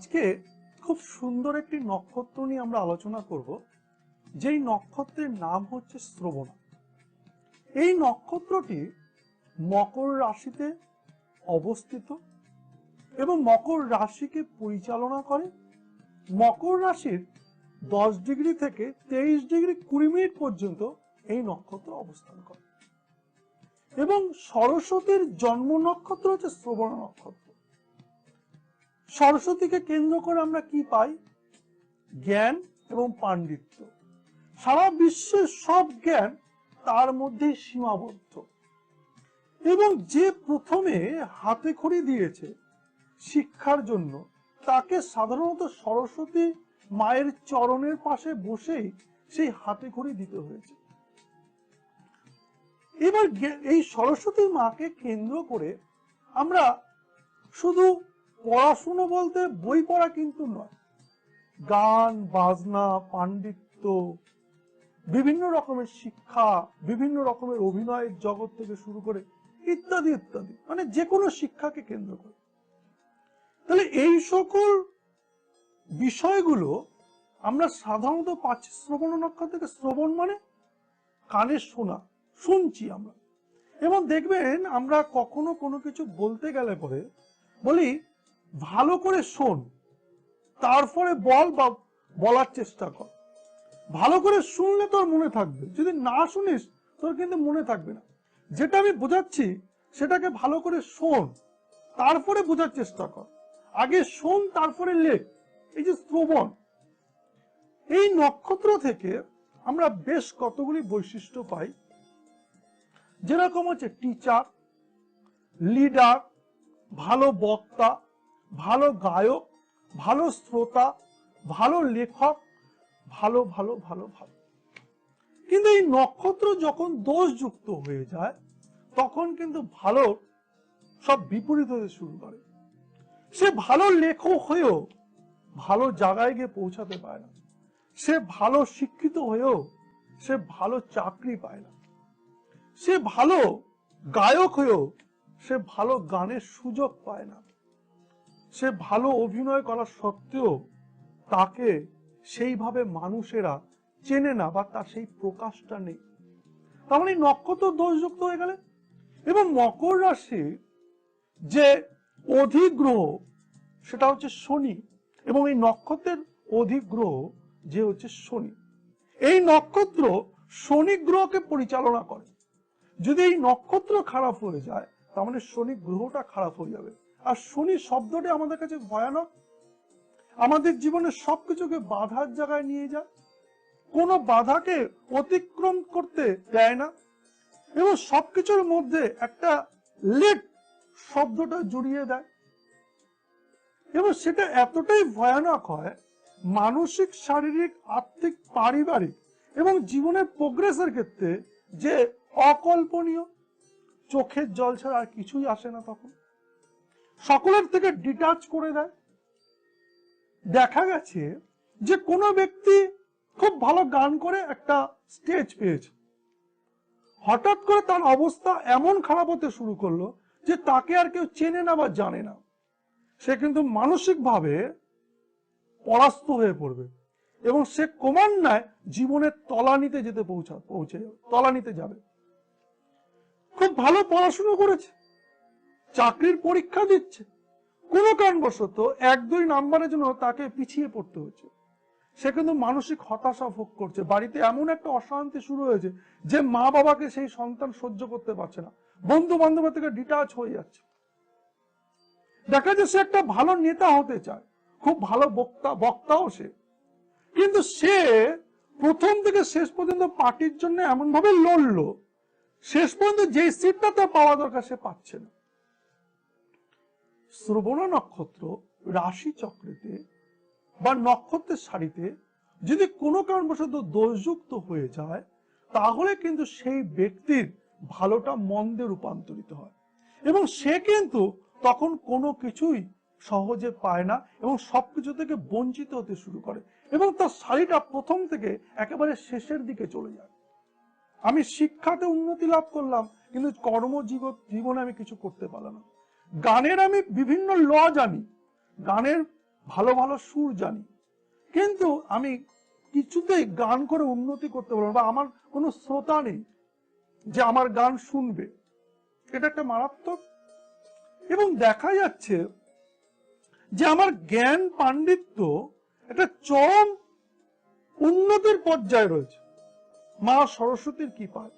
আজকে খুব সুন্দর একটি নক্ষত্র নিয়ে আমরা আলোচনা করব, যেই নক্ষত্রের নাম হচ্ছে শ্রবণা। এই নক্ষত্রটি মকর রাশিতে অবস্থিত এবং মকর রাশিকে পরিচালনা করে। মকর রাশির দশ ডিগ্রি থেকে তেইশ ডিগ্রি কুড়ি মিনিট পর্যন্ত এই নক্ষত্র অবস্থান করে। এবং সরস্বতীর জন্ম নক্ষত্র হচ্ছে শ্রবণ নক্ষত্র। সরস্বতীকে কেন্দ্র করে আমরা কি পাই? জ্ঞান এবং পাণ্ডিত্য। সারা বিশ্বের সব জ্ঞান তার মধ্যে সীমাবদ্ধ। এবং যে প্রথমে হাতে খড়ি দিয়েছে শিক্ষার জন্য, তাকে সাধারণত সরস্বতী মায়ের চরণের পাশে বসেই সেই হাতে খড়ি দিতে হয়েছে। এবার এই সরস্বতী মাকে কেন্দ্র করে আমরা শুধু পড়াশুনো বলতে বই পড়া কিন্তু নয়। গান, বাজনা, পাণ্ডিত্য, বিভিন্ন রকমের শিক্ষা, বিভিন্ন রকমের অভিনয়ের জগৎ থেকে শুরু করে ইত্যাদি ইত্যাদি। মানে যে কোনো শিক্ষাকে কেন্দ্র করে। তাহলে এই সকল বিষয়গুলো আমরা সাধারণত পাচ্ছি শ্রবণ নক্ষত্র থেকে শ্রবণ মানে কানে শোনা, শুনছি আমরা। এবং দেখবেন আমরা কখনো কোনো কিছু বলতে গেলে পরে বলি ভালো করে শোন, তারপরে বল বা বলার চেষ্টা কর। ভালো করে শুনলে তোর মনে থাকবে, যদি না শুনিস তোর কিন্তু মনে থাকবে না। যেটা আমি বোঝাচ্ছি সেটাকে ভালো করে শোন, তারপরে বোঝার চেষ্টা কর। আগে শোন, তারপরে লেখ, এই যে শ্রবণ। এই নক্ষত্র থেকে আমরা বেশ কতগুলি বৈশিষ্ট্য পাই। যেরকম হচ্ছে টিচার লিডার ভালো বক্তা ভালো গায়ক, ভালো শ্রোতা, ভালো লেখক, ভালো ভালো ভালো ভালো। কিন্তু এই নক্ষত্র যখন দোষযুক্ত হয়ে যায়, তখন কিন্তু ভালো সব বিপরীত হতে শুরু করে। সে ভালো লেখক হয়েও ভালো জায়গায় গিয়ে পৌঁছাতে পারে না। সে ভালো শিক্ষিত হয়েও সে ভালো চাকরি পায় না। সে ভালো গায়ক হয়েও সে ভালো গানের সুযোগ পায় না। সে ভালো অভিনয় করা সত্ত্বেও তাকে সেইভাবে মানুষেরা চেনে না বা তার সেই প্রকাশটা নেই। তার মানে নক্ষত্র দোষযুক্ত হয়ে গেলে? এবং মকর রাশি যে অধিগ্রহ, সেটা হচ্ছে শনি, এবং এই নক্ষত্রের অধিগ্রহ যে হচ্ছে শনি। এই নক্ষত্র শনি গ্রহকে পরিচালনা করে। যদি এই নক্ষত্র খারাপ হয়ে যায়, তার মানে শনি গ্রহটা খারাপ হয়ে যাবে। আর শনি শব্দটি আমাদের কাছে ভয়ানক। আমাদের জীবনের সবকিছুকে বাধার জায়গায় নিয়ে যায়। কোনো বাধাকে অতিক্রম করতে দেয় না। এবং সবকিছুর মধ্যে একটা লেট শব্দটা জড়িয়ে দেয়। এবং সেটা এতটাই ভয়ানক হয়, মানসিক, শারীরিক আর্থিক পারিবারিক এবং জীবনের প্রোগ্রেসের ক্ষেত্রে যে অকল্পনীয়। চোখের জল ছাড়া আর কিছুই আসে না তখন। সকলের থেকে ডিটাচ করে দেয়। দেখা গেছে যে কোনো ব্যক্তি খুব ভালো গান করে একটা স্টেজ পেয়েছে। হঠাৎ করে তার অবস্থা এমন খারাপ হতে শুরু করল যে তাকে আর কেউ চেনে না বা জানে না। সে কিন্তু মানসিকভাবে পরাস্ত হয়ে পড়বে এবং সে ক্রমান্বয়ে জীবনের তলানিতে যেতে পৌঁছা, পৌঁছে তলানিতে যাবে। খুব ভালো পড়াশুনো করেছে। চাকরির পরীক্ষা দিচ্ছে। কোনো কারণবশত এক দুই নাম্বারের জন্য তাকে পিছিয়ে পড়তে হচ্ছে সে কিন্তু মানসিক হতাশা ভোগ করছে। বাড়িতে এমন একটা অশান্তি শুরু হয়েছে যে মা বাবাকে সেই সন্তান সহ্য করতে পারছে না। বন্ধু বান্ধবের থেকে ডিটাচ হয়ে যাচ্ছে। দেখা যাচ্ছে সে একটা ভালো নেতা হতে চায়। খুব ভালো বক্তা, বক্তাও সে। কিন্তু সে প্রথম থেকে শেষ পর্যন্ত পার্টির জন্য এমন ভাবে লড়লো। শেষ পর্যন্ত যে সিটটা তার পাওয়া দরকার সে পাচ্ছে না। শ্রবণ নক্ষত্র রাশি চক্রেতে বা নক্ষত্রের সারিতে যদি কোনো কারণবশত দোষযুক্ত হয়ে যায়, তাহলে কিন্তু সেই ব্যক্তির ভালোটা মন্দে রূপান্তরিত হয়। এবং সে কিন্তু তখন কোনো কিছুই সহজে পায় না এবং সবকিছু থেকে বঞ্চিত হতে শুরু করে এবং তার শাড়িটা প্রথম থেকে একেবারে শেষের দিকে চলে যায়। আমি শিক্ষাতে উন্নতি লাভ করলাম, কিন্তু কর্মজীব জীবনে আমি কিছু করতে পারলাম না। গানের আমি বিভিন্ন ল জানি, গানের ভালো ভালো সুর জানি, কিন্তু আমি কিছুতেই গান করে উন্নতি করতে পারব বা আমার কোনো শ্রোতা নেই যে আমার গান শুনবে। এটা একটা মারাত্মক এবং দেখা যাচ্ছে যে আমার জ্ঞান পাণ্ডিত্য একটা চরম উন্নতির পর্যায়ে রয়েছে। মা সরস্বতীর কি পায়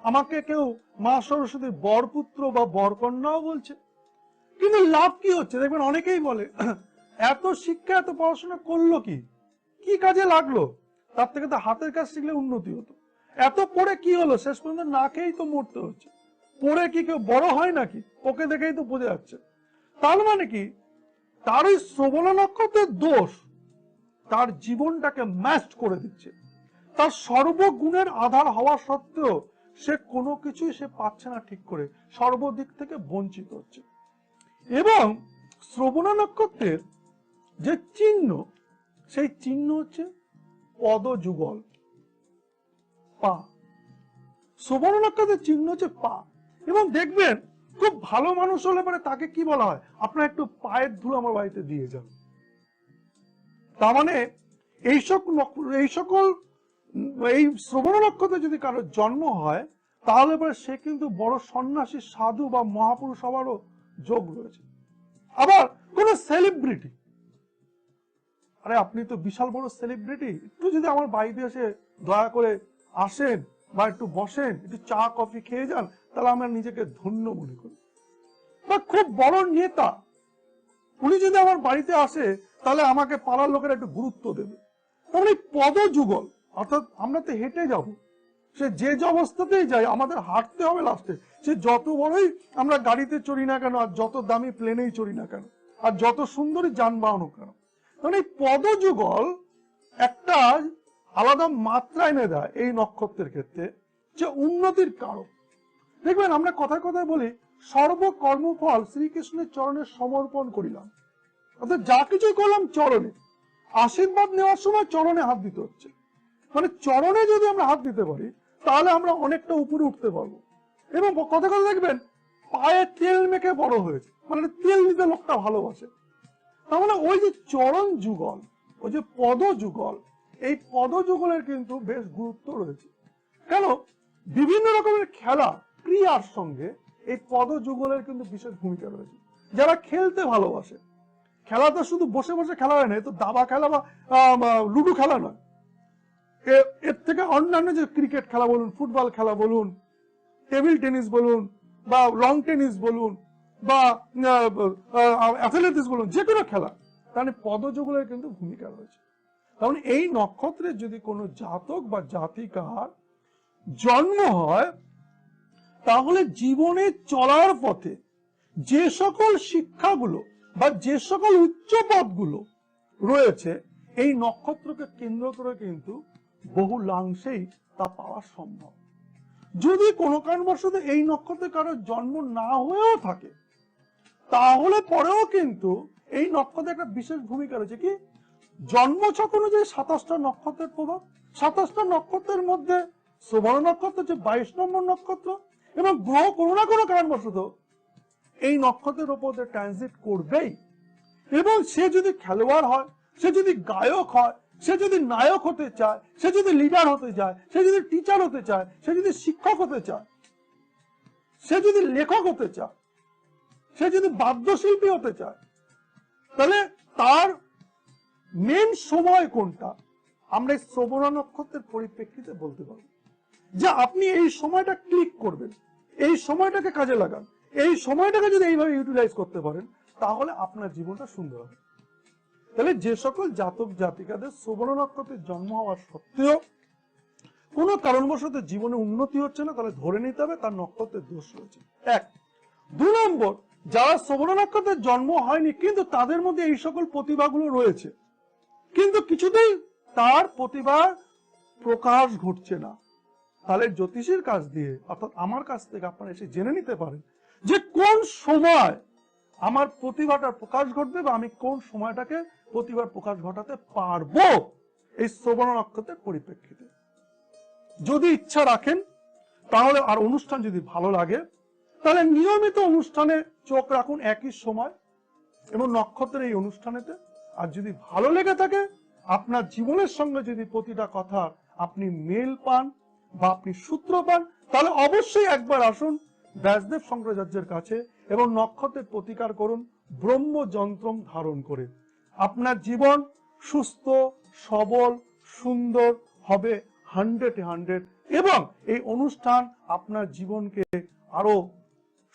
আমাকে কেউ মা সরস্বতীর বরপুত্র বা বরকন্যাও বলছে। কিন্তু লাভ কি হচ্ছে? দেখবেন অনেকেই বলে, এত শিক্ষা, এত পড়াশোনা করল কি? কি কাজে লাগল? তার থেকে তো হাতের কাজ শিখলে উন্নতি হতো। এত পড়ে কি হলো? শেষ পর্যন্ত না খেয়েই তো মরতে হচ্ছে। পড়ে কি কেউ বড় হয় নাকি? ওকে দেখেই তো বোঝা যাচ্ছে। তার মানে কি? তার এই শ্রবণ নক্ষত্রের দোষ তার জীবনটাকে ম্যাস্ট করে দিচ্ছে। তার সর্বগুণের আধার হওয়া সত্ত্বেও সে কোনো কিছুই সে পাচ্ছে না ঠিক করে। সর্বদিক থেকে বঞ্চিত হচ্ছে। এবং শ্রবণ নক্ষত্রের যে চিহ্ন, সেই চিহ্ন হচ্ছে পদযুগল, পা। শ্রবণ নক্ষত্রের চিহ্ন হচ্ছে পা। এবং দেখবেন, খুব ভালো মানুষ হলে পরে তাকে কি বলা হয়? আপনার একটু পায়ের ধুলো আমার বাড়িতে দিয়ে যান। তার মানে এই সকল এই সকল, এই শ্রবণ নক্ষত্রে যদি কারোর জন্ম হয়, তাহলে পরে সে কিন্তু বড় সন্ন্যাসী, সাধু বা মহাপুরুষ হওয়ারও যোগ রয়েছে। আবার কোন সেলিব্রিটি আরে, আপনি তো বিশাল বড় সেলিব্রিটি একটু যদি আমার বাড়িতে এসে দয়া করে আসেন বা একটু বসেন, একটু চা, কফি খেয়ে যান, তাহলে আমরা নিজেকে ধন্য মনে করি। বা খুব বড় নেতা, উনি যদি আমার বাড়িতে আসে, তাহলে আমাকে পাড়ার লোকেরা একটু গুরুত্ব দেবে। তাহলে এই পদযুগল, অর্থাৎ আমরা তো হেঁটে যাব। সে যে যে অবস্থাতেই যায়, আমাদের হাঁটতে হবে লাস্টে সে যত বড়ই আমরা গাড়িতে চড়ি না কেন, আর যত দামি প্লেনেই চড়ি না কেন, আর যত সুন্দরী যানবাহন কেন কারণ এই পদযুগল একটা আলাদা মাত্রা এনে দেয় এই নক্ষত্রের ক্ষেত্রে যে উন্নতির কারণ দেখবেন, আমরা কথায় কথায় বলি, সর্বকর্মফল শ্রীকৃষ্ণের চরণে সমর্পণ করিলাম। অর্থাৎ যা কিছুই করলাম চরণে। আশীর্বাদ নেওয়ার সময় চরণে হাত দিতে হচ্ছে। মানে চরণে যদি আমরা হাত দিতে পারি তাহলে আমরা অনেকটা উপরে উঠতে পারব। এবং কথা কথা দেখবেন, পায়ে তেল মেখে বড় হয়েছে। মানে তেল দিতে লোকটা ভালোবাসে। তার মানে ওই যে চরণ যুগল, ওই যে পদ যুগল, এই পদ যুগলের কিন্তু বেশ গুরুত্ব রয়েছে। কেন? বিভিন্ন রকমের খেলা, ক্রিয়ার সঙ্গে এই পদ যুগলের কিন্তু বিশেষ ভূমিকা রয়েছে। যারা খেলতে ভালোবাসে খেলা তো শুধু বসে বসে খেলা হয় না তো দাবা খেলা বা লুডো খেলা নয়। এর থেকে অন্যান্য যে ক্রিকেট খেলা বলুন ফুটবল খেলা বলুন টেবিল টেনিস বলুন, বা লং টেনিস বলুন, বা অ্যাথলেটিক্স বলুন, যে কোনো খেলা তাহলে পদযুগলের কিন্তু ভূমিকা রয়েছে। কারণ এই নক্ষত্রের যদি কোনো জাতক বা জাতিকার জন্ম হয়, তাহলে জীবনে চলার পথে যে সকল শিক্ষাগুলো বা যে সকল উচ্চ পদগুলো রয়েছে, এই নক্ষত্রকে কেন্দ্র করে কিন্তু বহু লাংশেই তা পাওয়া সম্ভব। যদি কোনো কারণবশত এই নক্ষত্রে কারোর জন্ম না হয়েও থাকে, তাহলে পরেও কিন্তু এই নক্ষত্রে একটা বিশেষ ভূমিকা রয়েছে কি? জন্মছক অনুযায়ী সাতাশটা নক্ষত্রের প্রভাব, সাতাশটা নক্ষত্রের মধ্যে সুবর্ণ নক্ষত্র হচ্ছে বাইশ নম্বর নক্ষত্র এবং গ্রহ কোনো না কোনো কারণবশত এই নক্ষত্রের ওপর ট্রানজিট করবেই। এবং সে যদি খেলোয়াড় হয়, সে যদি গায়ক হয় সে যদি নায়ক হতে চায়, সে যদি লিডার হতে চায়, সে যদি টিচার হতে চায়, সে যদি শিক্ষক হতে চায়, সে যদি লেখক হতে চায়, সে যদি বাদ্যশিল্পী হতে চায়, তাহলে তার মেন সময় কোনটা? আমরা এই শ্রবণ নক্ষত্রের পরিপ্রেক্ষিতে বলতে পারব যে আপনি এই সময়টা ক্লিক করবেন, এই সময়টাকে কাজে লাগান, এই সময়টাকে যদি এইভাবে ইউটিলাইজ করতে পারেন, তাহলে আপনার জীবনটা সুন্দর হবে। তাহলে যে সকল জাতক জাতিকাদের শ্রবণ নক্ষত্রের জন্ম হওয়ার সত্ত্বেও কোনো কারণবশত জীবনে উন্নতি হচ্ছে না, তাহলে ধরে নিতে হবে তার নক্ষত্রের দোষ রয়েছে। এক, দু নম্বর, যারা শ্রবণ নক্ষত্রের জন্ম হয়নি, কিন্তু তাদের মধ্যে এই সকল প্রতিভাগুলো রয়েছে। কিন্তু কিছুতেই তার প্রতিভার প্রকাশ ঘটছে না। তাহলে জ্যোতিষীর কাছ দিয়ে, অর্থাৎ আমার কাছ থেকে আপনারা এসে জেনে নিতে পারেন যে কোন সময় আমার প্রতিভাটার প্রকাশ ঘটবে বা আমি কোন সময়টাকে প্রতিভার প্রকাশ ঘটাতে পারব এই শ্রবণ নক্ষত্রের পরিপ্রেক্ষিতে। যদি ইচ্ছা রাখেন, তাহলে আর অনুষ্ঠান যদি ভালো লাগে, তাহলে নিয়মিত অনুষ্ঠানে চোখ রাখুন একই সময় এবং নক্ষত্রের এই অনুষ্ঠানেতে। আর যদি ভালো লেগে থাকে, আপনার জীবনের সঙ্গে যদি প্রতিটা কথা আপনি মেল পান বা আপনি সূত্র পান, তাহলে অবশ্যই একবার আসুন ব্যাসদেব শঙ্করাচার্যের কাছে এবং নক্ষত্রের প্রতিকার করুন ব্রহ্ম যন্ত্রম ধারণ করে। আপনার জীবন সুস্থ, সবল, সুন্দর হবে হান্ড্রেড হান্ড্রেড। এবং এই অনুষ্ঠান আপনার জীবনকে আরও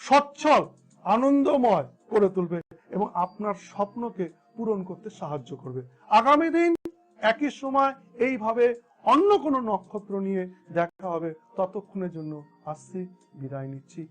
সচ্ছল, আনন্দময় করে তুলবে এবং আপনার স্বপ্নকে পূরণ করতে সাহায্য করবে। আগামী দিন একই সময় এইভাবে অন্য কোনো নক্ষত্র নিয়ে দেখা হবে। ততক্ষণের জন্য আসছি, বিদায় নিচ্ছি।